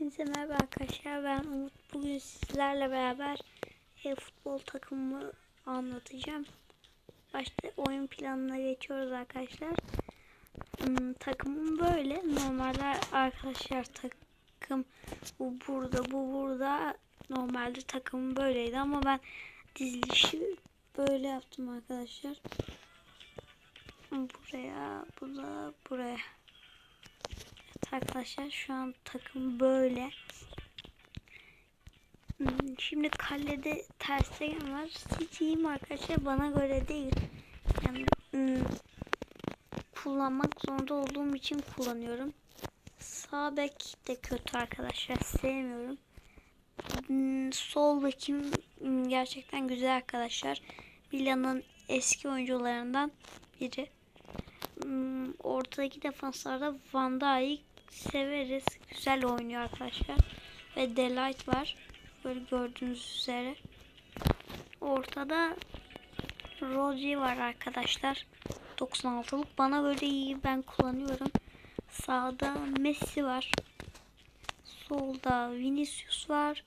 Hepinize merhaba arkadaşlar. Ben Umut. Bugün sizlerle beraber e, futbol takımımı anlatacağım. Başta oyun planına geçiyoruz arkadaşlar. Hmm, takımım böyle. Normalde arkadaşlar takım bu burada, bu burada. Normalde takımım böyleydi ama ben dizilişi böyle yaptım arkadaşlar. Buraya, bu da buraya. Arkadaşlar şu an takım böyle. Hmm, Şimdi kalede Terstegen var. City'yim arkadaşlar bana göre değil. Yani hmm, kullanmak zorunda olduğum için kullanıyorum. Sağ bek de kötü arkadaşlar sevmiyorum. Hmm, Sol bekim gerçekten güzel arkadaşlar. Milan'ın eski oyuncularından biri. Ortadaki defanslarda Van Dijk severiz. Güzel oynuyor arkadaşlar. Ve Delight var. Böyle gördüğünüz üzere. Ortada Rodri var arkadaşlar. 96'lık. Bana göre iyi. Ben kullanıyorum. Sağda Messi var. Solda Vinicius var.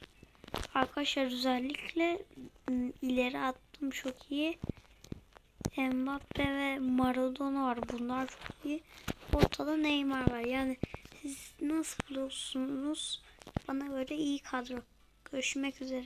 Arkadaşlar özellikle ım, ileri attım çok iyi. Mbappe ve Maradona var. Bunlar çok iyi. Ortada Neymar var. Yani siz nasıl buluyorsunuz? Bana göre iyi kadro. Görüşmek üzere.